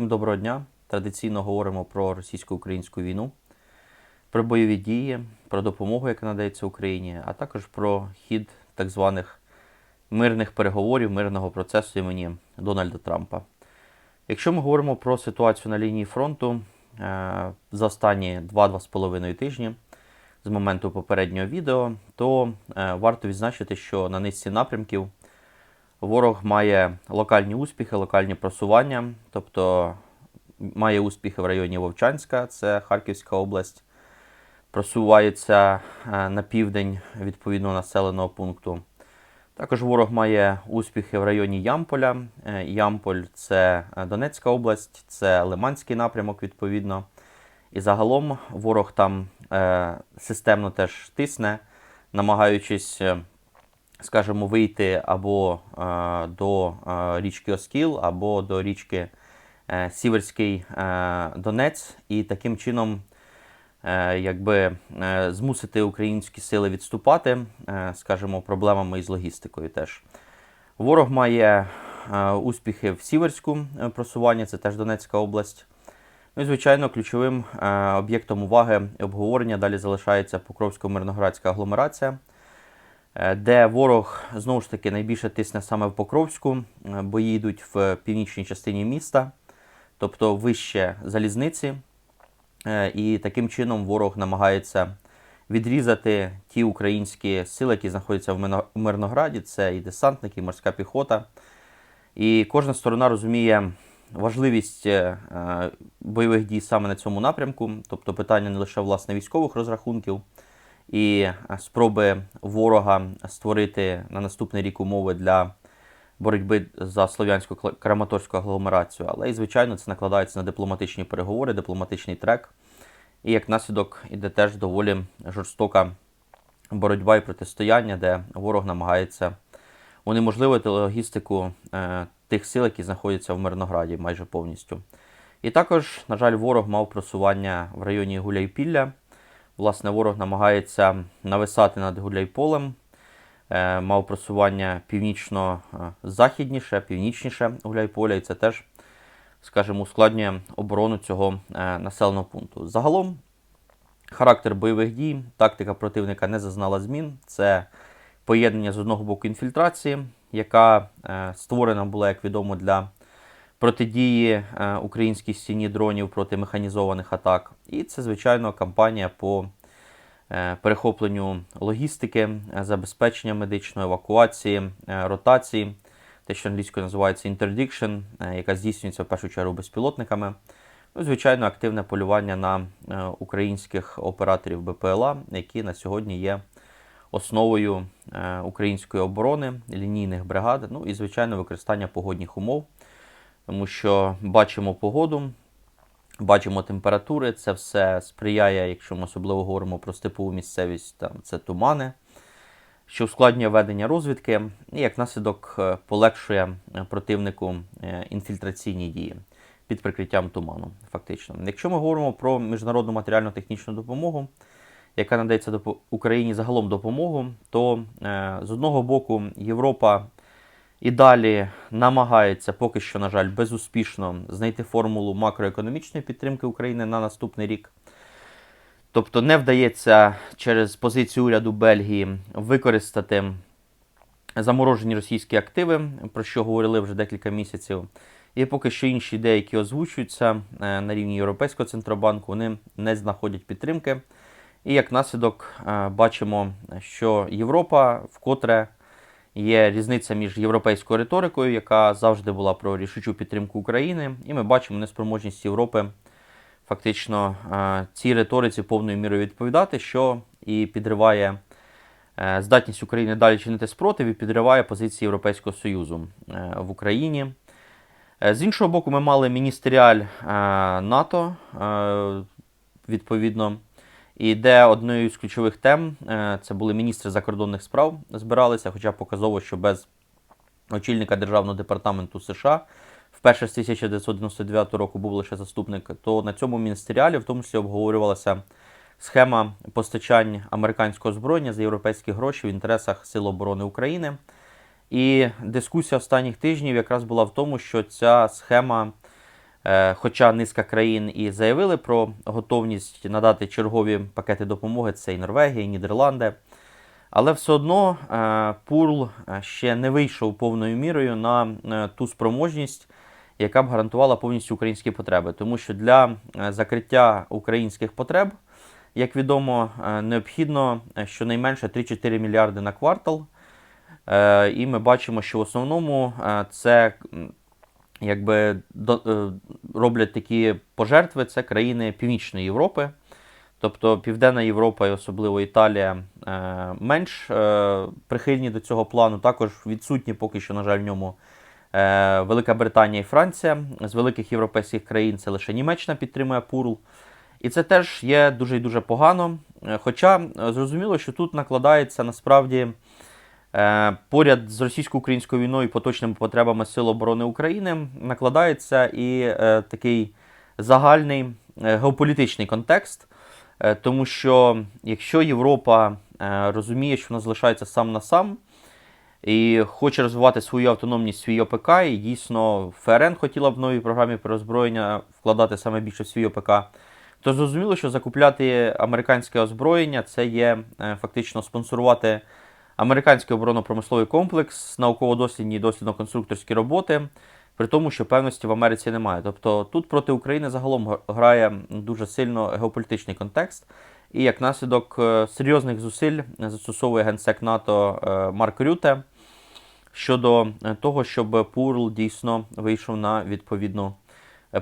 Всім доброго дня. Традиційно говоримо про російсько-українську війну, про бойові дії, про допомогу, яка надається Україні, а також про хід так званих мирних переговорів, мирного процесу імені Дональда Трампа. Якщо ми говоримо про ситуацію на лінії фронту е, за останні 2-2,5 тижні з моменту попереднього відео, то е, варто відзначити, що на низці напрямків ворог має локальні успіхи, локальні просування, тобто має успіхи в районі Вовчанська, це Харківська область, просувається е, на південь відповідного населеного пункту. Також ворог має успіхи в районі Ямполя. Е, Ямполь це е, Донецька область, це Лиманський напрямок, відповідно. І загалом ворог там системно теж тисне, намагаючись, скажімо, вийти або е, до е, річки Оскіл, або до річки е, Сіверський Донець, і таким чином якби, змусити українські сили відступати, скажімо, проблемами із логістикою теж. Ворог має успіхи в Сіверську просуванні, це теж Донецька область. Ну і, звичайно, ключовим об'єктом уваги і обговорення далі залишається Покровсько-Мирноградська агломерація, де ворог знову ж таки найбільше тисне саме в Покровську. Е, Бої йдуть в північній частині міста, тобто вище залізниці. Е, І таким чином ворог намагається відрізати ті українські сили, які знаходяться в Мирнограді. Це і десантники, і морська піхота. І кожна сторона розуміє важливість е, е, бойових дій саме на цьому напрямку, тобто питання не лише власне військових розрахунків і спроби ворога створити на наступний рік умови для боротьби за слов'янську краматорську агломерацію, але і звичайно це накладається на дипломатичні переговори, дипломатичний трек. І як наслідок іде теж доволі жорстока боротьба і протистояння, де ворог намагається унеможливити логістику е, тих сил, які знаходяться в Мирнограді майже повністю. І також, на жаль, ворог мав просування в районі Гуляйпілля. Власне, ворог намагається нависати над Гуляйполем, е, мав просування північно-західніше, північніше Гуляйполя, і це теж, скажімо, ускладнює оборону цього е, населеного пункту. Загалом, характер бойових дій, тактика противника не зазнала змін. Це поєднання з одного боку інфільтрації, яка е, створена була, як відомо, для протидії е, українській стіні дронів проти механізованих атак. І це, звичайно, кампанія по е, перехопленню логістики, е, забезпечення медичної евакуації, ротації, те, що англійською називається interdiction, яка здійснюється в першу чергу безпілотниками. Ну, звичайно, активне полювання на українських операторів БПЛА, які на сьогодні є основою української оборони, лінійних бригад, ну і, звичайно, використання погодних умов, тому що бачимо погоду, бачимо температури, це все сприяє, якщо ми особливо говоримо про степову місцевість, там це тумани, що ускладнює ведення розвідки, і як наслідок е, полегшує е, противнику е, інфільтраційні дії під прикриттям туману, фактично. Якщо ми говоримо про міжнародну матеріально-технічну допомогу, яка надається Україні загалом допомогу, то з одного боку Європа і далі намагається поки що, на жаль, безуспішно знайти формулу макроекономічної підтримки України на наступний рік. Тобто не вдається через позицію уряду Бельгії використати заморожені російські активи, про що говорили вже декілька місяців. І поки що інші ідеї, озвучуються е, на рівні Європейського центробанку, вони не знаходять підтримки. І як наслідок е, бачимо, що Європа вкотре є різниця між європейською риторикою, яка завжди була про рішучу підтримку України, і ми бачимо неспроможність Європи фактично е, цій риториці повною мірою відповідати, що і підриває е, здатність України далі чинити спротив і підриває позиції Європейського Союзу е, в Україні. З іншого боку, ми мали міністеріаль НАТО, відповідно, і де однією з ключових тем е, це були міністри закордонних справ збиралися, хоча показово, що без очільника Державного департаменту США вперше з 1999 року був лише заступник, то на цьому міністеріалі в тому числі обговорювалася схема постачань американського озброєння за європейські гроші в інтересах Сил оборони України. І дискусія останніх тижнів якраз була в тому, що ця схема Хоча низка країн і заявили про готовність надати чергові пакети допомоги, це і Норвегія, і Нідерланди. Але все одно е, Пурл е, ще не вийшов повною мірою на е, ту спроможність, яка б гарантувала повністю українські потреби. Тому що для е, закриття українських потреб, як відомо, е, необхідно е, щонайменше 3-4 мільярди на квартал. Е, І ми бачимо, що в основному е, це якби до- е, роблять такі пожертви, це країни Північної Європи. Тобто Південна Європа і особливо Італія е, менш е, прихильні до цього плану. Також відсутні поки що, на жаль, в ньому Велика Британія і Франція. З великих європейських країн це лише Німеччина підтримує Пурл. І це теж є дуже і дуже погано. Хоча зрозуміло, що тут накладається насправді поряд з російсько-українською війною і поточними потребами Сил оборони України накладається і е, такий загальний е, геополітичний контекст. Е, Тому що якщо Європа е, розуміє, що вона залишається сам на сам і хоче розвивати свою автономність, свій ОПК, і дійсно ФРН хотіла в новій програмі переозброєння вкладати саме більше в свій ОПК, то зрозуміло, що закупляти американське озброєння це є е, фактично спонсорувати американський оборонно-промисловий комплекс, науково-дослідні і дослідно-конструкторські роботи, при тому, що певності в Америці немає. Тобто тут проти України загалом грає дуже сильно геополітичний контекст. І як наслідок е, серйозних зусиль застосовує генсек НАТО е, Марк Рюте щодо е, того, щоб Пурл дійсно вийшов на відповідну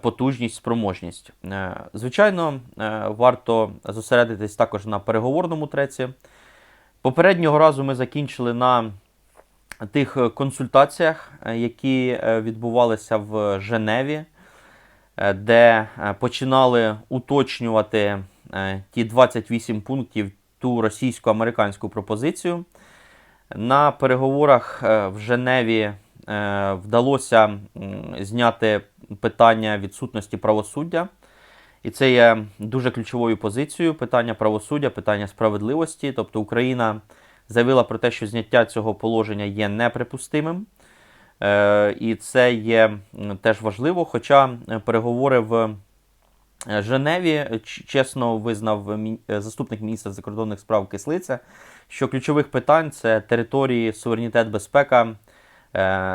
потужність, спроможність. Звичайно, варто зосередитись також на переговорному треці. Попереднього разу ми закінчили на тих е, консультаціях, е, які е, відбувалися в Женеві, де починали уточнювати ті 28 пунктів ту російсько-американську пропозицію. На переговорах в Женеві вдалося зняти питання відсутності правосуддя. І це є дуже ключовою позицією питання правосуддя, питання справедливості. Тобто Україна заявила про те, що зняття цього положення є неприпустимим. Е, І це є теж важливо. Хоча е, переговори в е, Женеві чесно визнав заступник міністра закордонних справ Кислиця, що ключових питань це території, суверенітет, безпека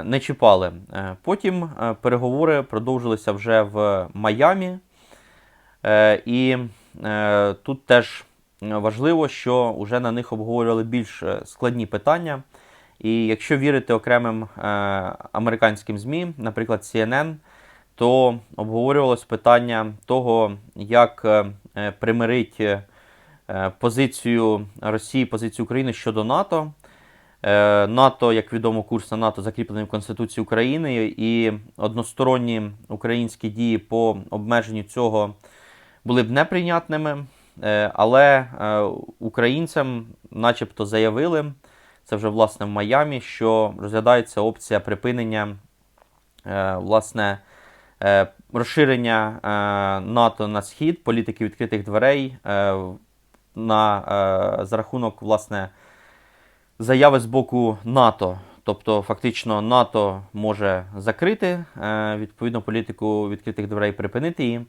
не чіпали. Потім переговори продовжилися вже в Майамі. Е, І е, тут теж важливо, що вже на них обговорювали більш е, складні питання. І якщо вірити окремим американським ЗМІ, наприклад, CNN, то обговорювалось питання того, як примирить позицію Росії, позицію України щодо НАТО. НАТО, як відомо, курс на НАТО закріплений в Конституції України, і односторонні українські дії по обмеженню цього були б неприйнятними. Е, Але е, українцям, начебто, заявили, це вже власне в Майамі, що розглядається опція припинення е, власне розширення НАТО на схід, політики відкритих дверей на, за рахунок власне заяви з боку НАТО. Тобто, фактично, НАТО може закрити відповідно політику відкритих дверей, припинити її.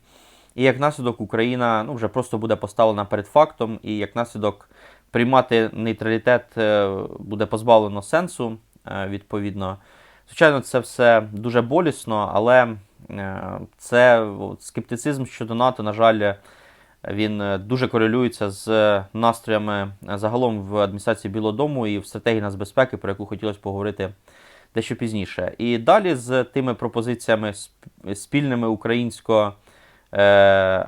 І як наслідок Україна ну, вже просто буде поставлена перед фактом, і як наслідок приймати нейтралітет е, буде позбавлено сенсу. е, Відповідно, звичайно, це все дуже болісно, але е, це скептицизм щодо НАТО, на жаль, він дуже корелюється з настроями загалом в адміністрації Білого Дому і в стратегії нацбезпеки, про яку хотілося поговорити дещо пізніше. І далі з тими пропозиціями спільними українсько-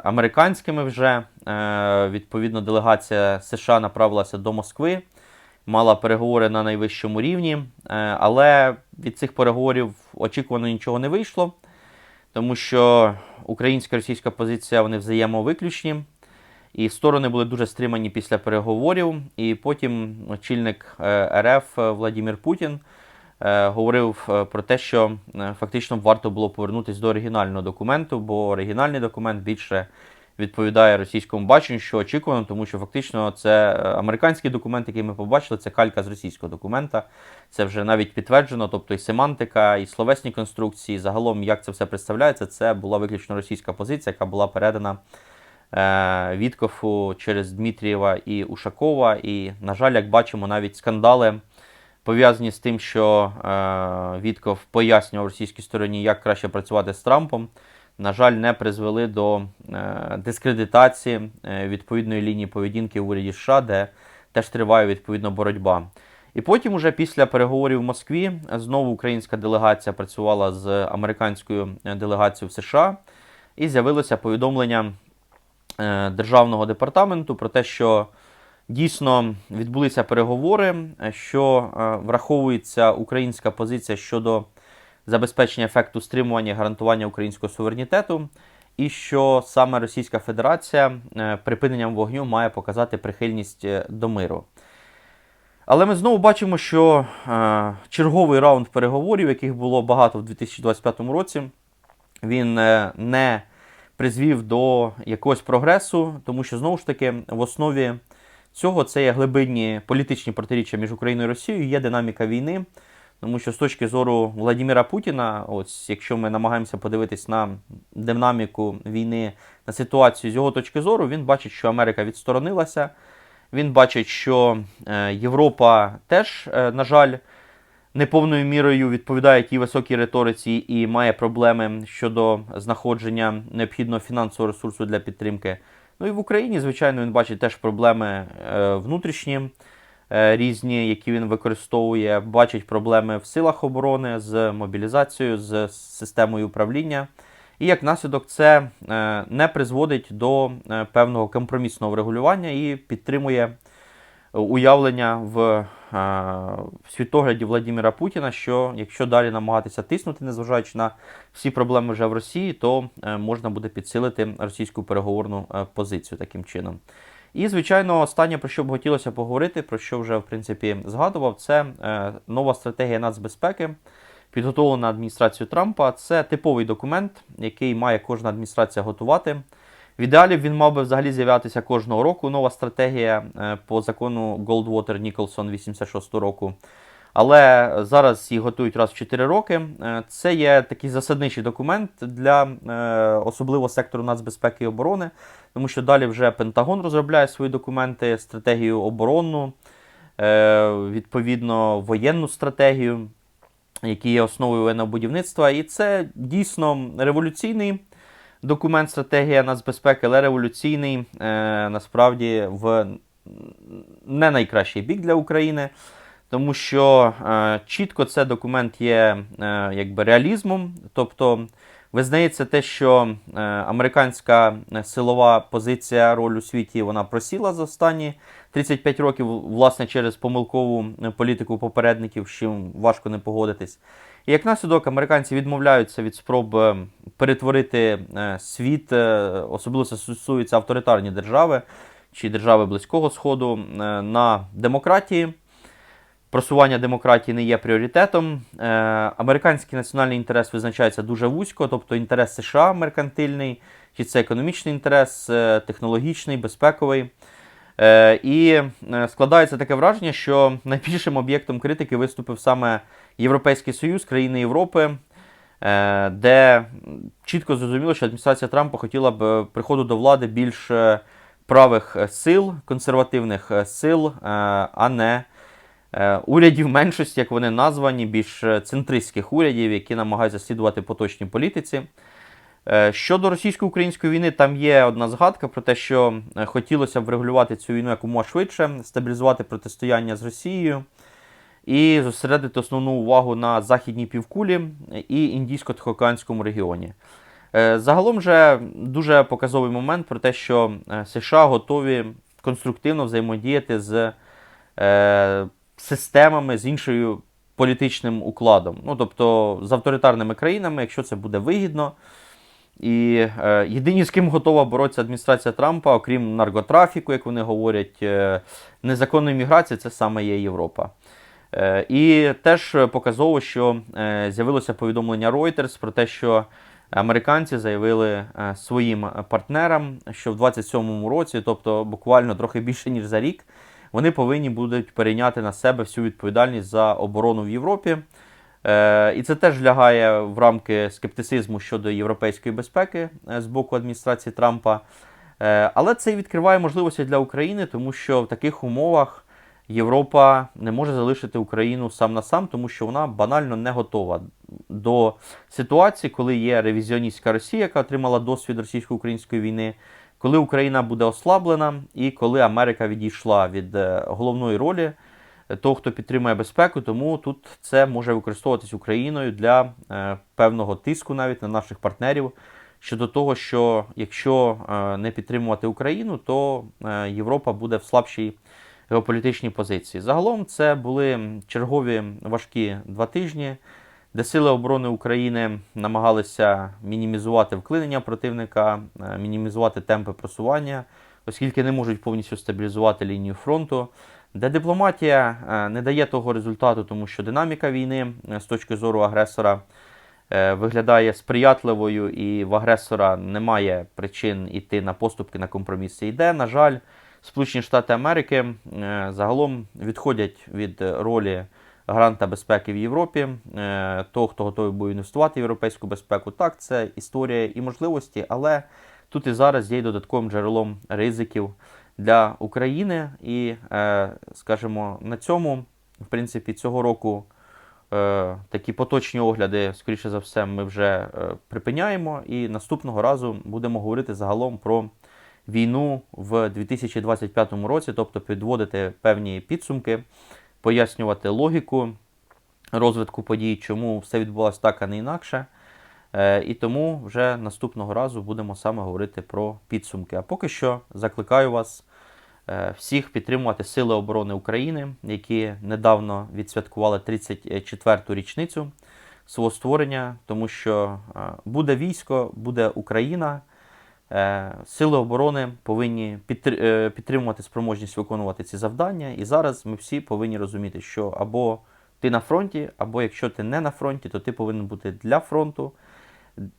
американськими вже е, відповідно делегація США направилася до Москви, мала переговори на найвищому рівні, е, але від цих переговорів очікувано нічого не вийшло, тому що українська і російська позиція вони взаємовиключні. І сторони були дуже стримані після переговорів. І потім очільник е, РФ Владимир Путін е, говорив е, про те, що е, фактично варто було повернутися до оригінального документу, бо оригінальний документ більше відповідає російському баченню, що очікувано, тому що фактично це е, американський документ, який ми побачили, це калька з російського документа. Це вже навіть підтверджено, тобто і семантика, і словесні конструкції. Загалом, як це все представляється, це була виключно російська позиція, яка була передана е, Віткофу через Дмитрієва і Ушакова. І, на жаль, як бачимо, навіть скандали пов'язані з тим, що е, Вітков пояснював російській стороні, як краще працювати з Трампом. На жаль, не призвели до е, дискредитації е, відповідної лінії поведінки в уряді США, де теж триває відповідно боротьба. І потім, уже після переговорів в Москві, знову українська делегація працювала з американською делегацією в США, і з'явилося повідомлення Державного департаменту про те, що дійсно відбулися переговори, що е, враховується українська позиція щодо забезпечення ефекту стримування і гарантування українського суверенітету, і що саме Російська Федерація е, припиненням вогню має показати прихильність е, до миру. Але ми знову бачимо, що черговий раунд переговорів, яких було багато в 2025 році, він не призвів до якогось прогресу, тому що знову ж таки в основі цього це є глибинні політичні протиріччя між Україною і Росією, є динаміка війни. Тому що з точки зору Владимира Путіна, ось якщо ми намагаємося подивитись на динаміку війни, на ситуацію з його точки зору, він бачить, що Америка відсторонилася. Він бачить, що е, Європа теж, е, на жаль, неповною мірою відповідає тій високій риториці і має проблеми щодо знаходження необхідного фінансового ресурсу для підтримки. Ну і в Україні, звичайно, він бачить теж проблеми е, внутрішні е, різні, які він використовує, бачить проблеми в силах оборони з мобілізацією, з системою управління. І як наслідок, це е, не призводить до певного компромісного врегулювання і підтримує уявлення в е, в світогляді Владимира Путіна, що якщо далі намагатися тиснути, незважаючи на всі проблеми вже в Росії, то е, можна буде підсилити російську переговорну е, позицію таким чином. І, звичайно, останнє, про що б хотілося поговорити, про що вже в принципі згадував, це нова стратегія нацбезпеки, підготовлена адміністрацією Трампа. Це типовий документ, який має кожна адміністрація готувати. В ідеалі він мав би взагалі з'являтися кожного року. Нова стратегія е, по закону Goldwater Nicholson 86 року. Але зараз її готують раз в 4 роки. Е, Це є такий засадничий документ для е, особливо сектору нацбезпеки і оборони, тому що далі вже Пентагон розробляє свої документи, стратегію оборонну, відповідно воєнну стратегію, які є основою воєнного будівництва. І це дійсно революційний документ, стратегія нацбезпеки, але революційний е, насправді в не найкращий бік для України, тому що е, чітко це документ є е, якби реалізмом. Тобто визнається те, що е, американська силова позиція роль у світі вона просіла за останні 35 років, власне, через помилкову політику попередників, з чим важко не погодитись. І як наслідок, американці відмовляються від спроб е, перетворити е, світ, е, особливо це стосується авторитарні держави чи держави Близького Сходу, на демократії. Просування демократії не є пріоритетом. Американський національний інтерес визначається дуже вузько, тобто інтерес США меркантильний, чи це економічний інтерес, технологічний, безпековий. І складається таке враження, що найбільшим об'єктом критики виступив саме Європейський Союз, країни Європи, е, де чітко зрозуміло, що адміністрація Трампа хотіла б е, приходу до влади більш е, правих сил, консервативних сил, а не урядів меншості, як вони названі, більш центристських урядів, які намагаються слідувати поточній політиці. Щодо російсько-української війни, там є одна згадка про те, що хотілося б врегулювати цю війну якомога швидше, стабілізувати протистояння з Росією і зосередити основну увагу на західній півкулі і індійсько-тихоокеанському регіоні. Е, загалом же дуже показовий момент про те, що е, США готові конструктивно взаємодіяти з е, системами з іншою політичним укладом. Ну, тобто з авторитарними країнами, якщо це буде вигідно. І е, єдині, з ким готова боротися адміністрація Трампа, окрім наркотрафіку, як вони говорять, е, незаконної міграції, це саме є Європа. Е, і теж показово, що е, з'явилося повідомлення Reuters про те, що Американці заявили е, своїм партнерам, що в 27-му році, тобто буквально трохи більше ніж за рік, вони повинні будуть перейняти на себе всю відповідальність за оборону в Європі. Е, І це теж лягає в рамки скептицизму щодо європейської безпеки е, з боку адміністрації Трампа. Е, Але це і відкриває можливості для України, тому що в таких умовах Європа не може залишити Україну сам на сам, тому що вона банально не готова до ситуації, коли є ревізіоністська Росія, яка отримала досвід російсько-української війни, коли Україна буде ослаблена, і коли Америка відійшла від головної ролі того, хто підтримує безпеку, тому тут це може використовуватись Україною для е, певного тиску навіть на наших партнерів щодо того, що якщо е, не підтримувати Україну, то е, Європа буде в слабшій геополітичній позиції. Загалом це були чергові важкі два тижні, де Сили оборони України намагалися мінімізувати вклинення противника, мінімізувати темпи просування, оскільки не можуть повністю стабілізувати лінію фронту. Де дипломатія е, не дає того результату, тому що динаміка війни е, з точки зору агресора е, виглядає сприятливою, і в агресора немає причин йти на поступки на компроміси. Йде, на жаль, Сполучені Штати Америки загалом відходять від ролі гаранта безпеки в Європі, того, хто готовий буде інвестувати в європейську безпеку. Так, це історія і можливості, але тут і зараз є додатковим джерелом ризиків для України. І, е, скажімо, на цьому, в принципі, цього року. Е, Такі поточні огляди, скоріше за все, ми вже е, припиняємо. І наступного разу будемо говорити загалом про війну в 2025 році, тобто підводити певні підсумки, пояснювати логіку розвитку подій, чому все відбулося так, а не інакше. Е, І тому вже наступного разу будемо саме говорити про підсумки. А поки що закликаю вас е, всіх підтримувати Сили оборони України, які недавно відсвяткували 34-ту річницю свого створення, тому що е, буде військо, буде Україна. Сили оборони повинні підтримувати спроможність виконувати ці завдання. І зараз ми всі повинні розуміти, що або ти на фронті, або якщо ти не на фронті, то ти повинен бути для фронту.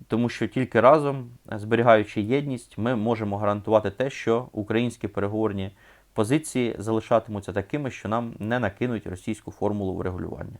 Тому що тільки разом, зберігаючи єдність, ми можемо гарантувати те, що українські переговорні позиції залишатимуться такими, що нам не накинуть російську формулу врегулювання.